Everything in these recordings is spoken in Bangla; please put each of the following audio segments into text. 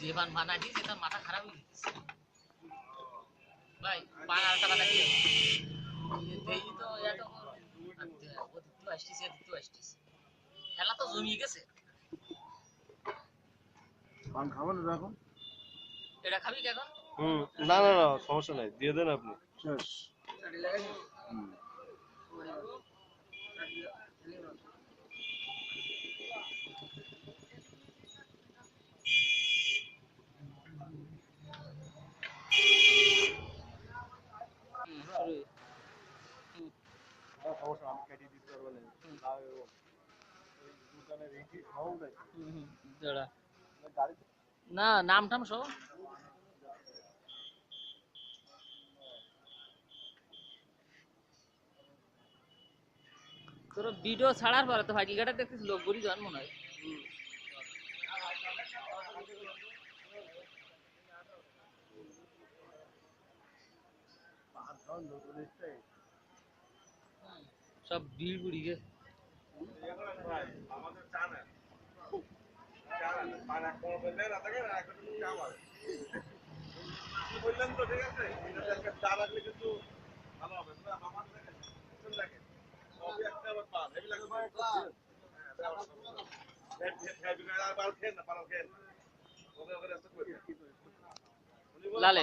যে বান বানা দিয়েছে তার মাথা খারাপ হয়ে গেছে। ভাই টাকা দেই তো এত খেলা তো জমিয়ে গেছে। না এখন? এটা খাবি কি এখন? হুম না না না সমস্যা নাই দিয়ে দেন আপনি। শেষ। হুম। হুম, আর আমি কেটে দিতে পারব না। নাম টাম সব। তোর ভিডিও ছাড়ার পরে তো হাকিকাটা দেখছিস লোকগুলি জন মনে হয় সব ভিড় বুড়ি গে বললেন তো ঠিক আছে? চা রাখলে কিন্তু ভালো হবে আমার দেখে একটা আবার পান হেভি লালে।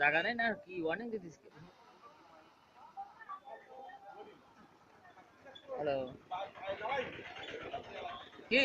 জায়গা নেই না কি ওয়ার্নিং দিতিস হ্যালো কি?